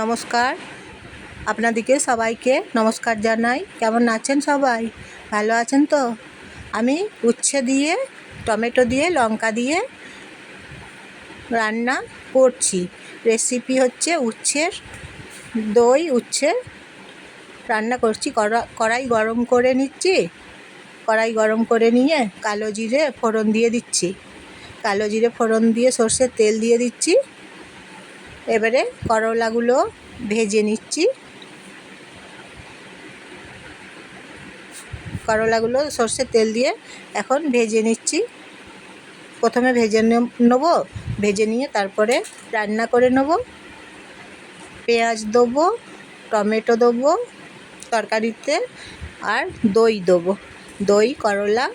নমস্কার। আপনাদেরকে সবাইকে নমস্কার জানাই। কেমন আছেন সবাই? ভালো আছেন তো? আমি উচ্ছে দিয়ে, টমেটো দিয়ে, লঙ্কা দিয়ে রান্না করছি। রেসিপি হচ্ছে উচ্ছের দই, উচ্ছে রান্না করছি। কড়া, কড়াই গরম করে নিচ্ছি। কড়াই গরম করে নিয়ে কালো জিরে ফোড়ন দিয়ে দিচ্ছি। কালো জিরে ফোড়ন দিয়ে সর্ষের তেল দিয়ে দিচ্ছি। এবারে করলাগুলো ভেজে নিচ্ছি। করলাগুলো সর্ষের তেল দিয়ে এখন ভেজে নিচ্ছি। প্রথমে ভেজে নেব, ভেজে নিয়ে তারপরে রান্না করে নেব। পেঁয়াজ দেবো, টমেটো দেবো, তরকারিতে আর দই দেবো। দই, করলা,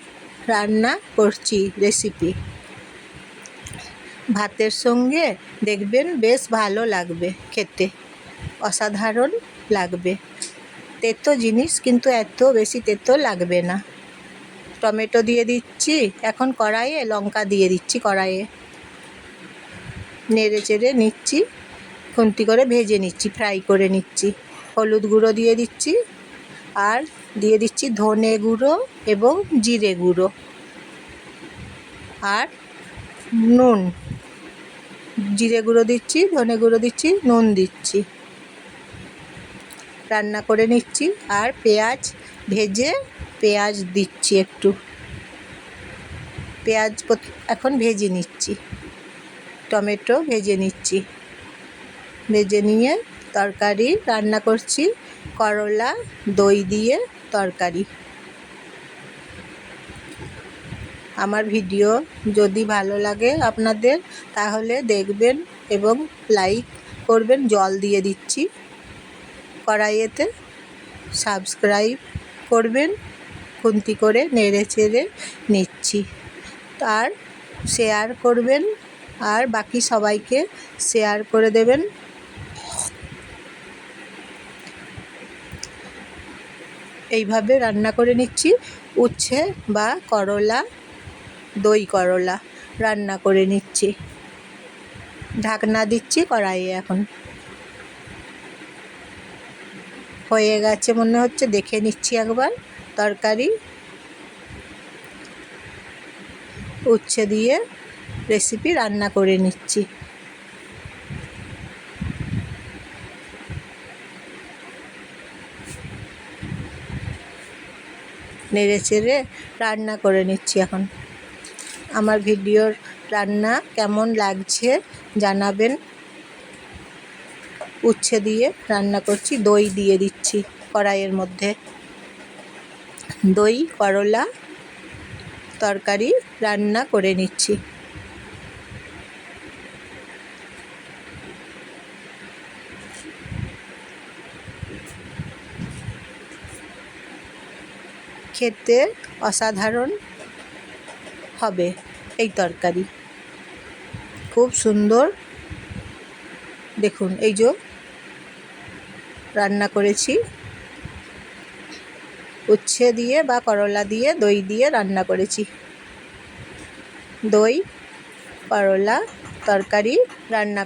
রান্না করছি রেসিপি ভাতের সঙ্গে দেখবেন বেশ ভালো লাগবে খেতে। অসাধারণ লাগবে। তেতো জিনিস কিন্তু এত বেশি তেতো লাগবে না। টমেটো দিয়ে দিচ্ছি, এখন কড়াইয়ে লঙ্কা দিয়ে দিচ্ছি কড়াইয়ে। নেড়ে চেড়ে নিচ্ছি, খুন্তি করে ভেজে নিচ্ছি, ফ্রাই করে নিচ্ছি। হলুদ গুঁড়ো দিয়ে দিচ্ছি আর দিয়ে দিচ্ছি ধনে গুঁড়ো এবং জিরে গুঁড়ো। আর নুন জিরে গুঁড়ো দিচ্ছি, ধনে গুঁড়ো দিচ্ছি, নুন দিচ্ছি। রান্না করে নিচ্ছি আর পেঁয়াজ ভেজে পেঁয়াজ দিচ্ছি একটু। পেঁয়াজ এখন ভেজে নিচ্ছি। টমেটো ভেজে নিচ্ছি। ভেজে নিয়ে তরকারি রান্না করছি, করলা, দই দিয়ে তরকারি। আমার ভিডিও যদি ভালো লাগে আপনাদের, তাহলে দেখবেন এবং লাইক করবেন। জল দিয়ে দিচ্ছি। কড়াইয়েতে সাবস্ক্রাইব করবেন। খুন্তি করে নেড়ে চেড়ে নিচ্ছি। আর শেয়ার করবেন। আর বাকি সবাইকে শেয়ার করে দেবেন। এইভাবে রান্না করে নিচ্ছি। উচ্ছে বা করলা দই করলা রান্না করে নিচ্ছি। ঢাকনা দিচ্ছি, কড়াইয়ে এখন। হয়ে গেছে মনে হচ্ছে, দেখে নিচ্ছি একবার তরকারি। উচ্ছে দিয়ে রেসিপি রান্না করে নিচ্ছি। নেড়ে চেড়ে রান্না করে নিচ্ছি এখন। আমার ভিডিওর রান্না কেমন লাগছে জানাবেন। উচ্ছে দিয়ে রান্না করছি, দই দিয়ে দিচ্ছি কড়াইয়ের মধ্যে। দই, করলা, তরকারি রান্না করে নিচ্ছি। খেতে অসাধারণ হবে এই তরকারি। খুব সুন্দর। দেখুন, এই যে রান্না করেছি। উচ্ছে দিয়ে বা করলা দিয়ে, দই দিয়ে রান্না করেছি। দই, করলা, তরকারি রান্না